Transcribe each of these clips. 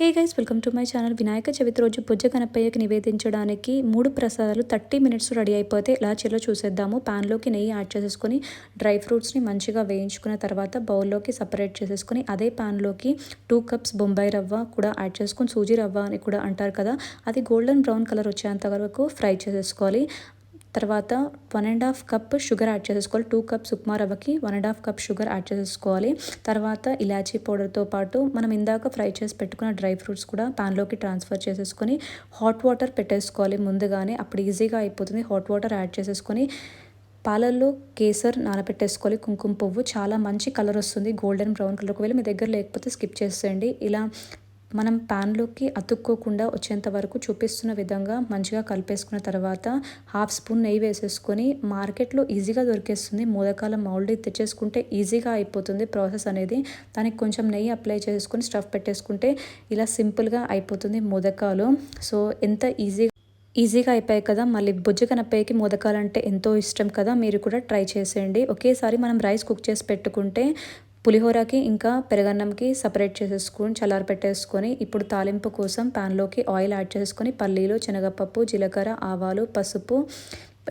Hey guys welcome to my channel Vinayaka Chavithi రోజు పుజ్జ గణపయ్యకి నివేదించడానికి మూడు ప్రసాదాలు థర్టీ మినిట్స్ రెడీ అయిపోతే ఎలా చెల్లో చూసేద్దాము. ప్యాన్లోకి నెయ్యి యాడ్ చేసేసుకొని డ్రై ఫ్రూట్స్ని మంచిగా వేయించుకున్న తర్వాత బౌల్లోకి సపరేట్ చేసేసుకొని అదే ప్యాన్లోకి టూ కప్స్ బొంబాయి రవ్వ కూడా యాడ్ చేసుకొని సూజీ రవ్వ అని కూడా అంటారు కదా అది గోల్డెన్ బ్రౌన్ కలర్ వచ్చేంత వరకు ఫ్రై చేసేసుకోవాలి. తర్వాత one and half cup sugar add చేసేసుకోవాలి two cups upma రవ్వకి one and half cup sugar add చేసేసుకోవాలి తర్వాత ఇలాచీ పౌడర్తో పాటు మనం ఇందాక ఫ్రై చేసి పెట్టుకున్న డ్రై ఫ్రూట్స్ కూడా ప్యాన్లోకి ట్రాన్స్ఫర్ చేసేసుకొని హాట్ వాటర్ పెట్టేసుకోవాలి ముందుగానే. అప్పుడు ఈజీగా అయిపోతుంది. హాట్ వాటర్ యాడ్ చేసేసుకొని పాలల్లో కేసర్ నానబెట్టేసుకోవాలి కుంకుమ పువ్వు చాలా మంచి కలర్ వస్తుంది. గోల్డెన్ బ్రౌన్ కలర్ ఒకవేళ మీ దగ్గర లేకపోతే స్కిప్ చేసేయండి. ఇలా మనం ప్యాన్లోకి అతుక్కోకుండా వచ్చేంత వరకు చూపిస్తున్న విధంగా మంచిగా కలిపేసుకున్న తర్వాత హాఫ్ స్పూన్ నెయ్యి వేసేసుకొని మార్కెట్లో ఈజీగా దొరికేస్తుంది. మోదకాల మౌల్డ్ తెచ్చేసుకుంటే ఈజీగా అయిపోతుంది ప్రాసెస్ అనేది. దానికి కొంచెం నెయ్యి అప్లై చేసుకొని స్టఫ్ పెట్టేసుకుంటే ఇలా సింపుల్గా అయిపోతుంది మోదకాలు. సో ఎంత ఈజీగా ఈజీగా అయిపోయాయి కదా. మళ్ళీ బుజ్జ కనపయ్యకి మోదకాలు అంటే ఎంతో ఇష్టం కదా. మీరు కూడా ట్రై చేసేయండి. ఒకేసారి మనం రైస్ కుక్ చేసి పెట్టుకుంటే పులిహోరకి ఇంకా పెరగన్నంకి సపరేట్ చేసేసుకొని చల్లారి పెట్టేసుకొని ఇప్పుడు తాలింపు కోసం ప్యాన్లోకి ఆయిల్ యాడ్ చేసుకొని పల్లీలు శనగపప్పు జీలకర్ర ఆవాలు పసుపు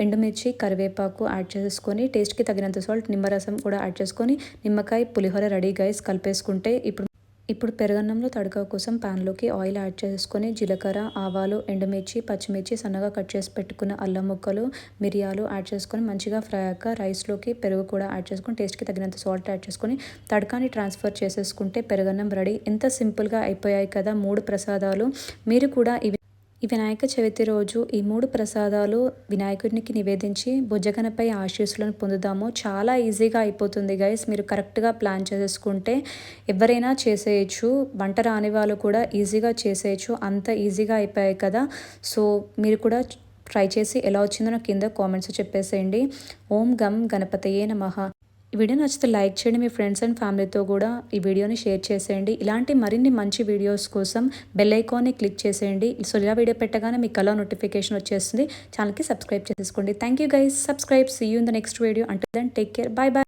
ఎండుమిర్చి కరివేపాకు యాడ్ చేసుకొని టేస్ట్కి తగినంత సాల్ట్ నిమ్మరసం కూడా యాడ్ చేసుకొని నిమ్మకాయ పులిహోర రెడీ గైస్ కలిపేసుకుంటే ఇప్పుడు ఇప్పుడు పెరగన్నంలో తడక కోసం ప్యాన్లోకి ఆయిల్ యాడ్ చేసుకొని జీలకర్ర ఆవాలు ఎండుమిర్చి పచ్చిమిర్చి సన్నగా కట్ చేసి పెట్టుకున్న అల్లం ముక్కలు మిరియాలు యాడ్ చేసుకొని మంచిగా ఫ్రై అయ్యాక రైస్లోకి పెరుగు కూడా యాడ్ చేసుకొని టేస్ట్కి తగినంత సాల్ట్ యాడ్ చేసుకొని తడకాని ట్రాన్స్ఫర్ చేసేసుకుంటే పెరగన్నం రెడీ. ఎంత సింపుల్గా అయిపోయాయి కదా మూడు ప్రసాదాలు. మీరు కూడా ఇవి ఈ వినాయక చవితి రోజు ఈ మూడు ప్రసాదాలు వినాయకుడికి నివేదించి భుజగనపై ఆశీస్సులను పొందుదాము. చాలా ఈజీగా అయిపోతుంది గైస్ మీరు కరెక్ట్గా ప్లాన్ చేసేసుకుంటే ఎవరైనా చేసేయచ్చు. వంట రాని వాళ్ళు కూడా ఈజీగా చేసేయచ్చు. అంత ఈజీగా అయిపోయాయి కదా. సో మీరు కూడా ట్రై చేసి ఎలా వచ్చిందో నాకు కింద కామెంట్స్ చెప్పేసేయండి. ఓం గం గణపతయే నమః. వీడియో నచ్చితే లైక్ చేయండి మీ ఫ్రెండ్స్ అండ్ ఫ్యామిలీతో కూడా ఈ వీడియోని షేర్ చేసేయండి. ఇలాంటి మరిన్ని మంచి వీడియోస్ కోసం బెల్ ఐకాన్ని క్లిక్ చేసేయండి. సో ఇలా వీడియో పెట్టగానే మీకు అలా నోటిఫికేషన్ వచ్చేస్తుంది. ఛానల్కి సబ్స్క్రైబ్ చేసుకోండి thank you guys. Subscribe. See you in the next video అంటే then take care bye bye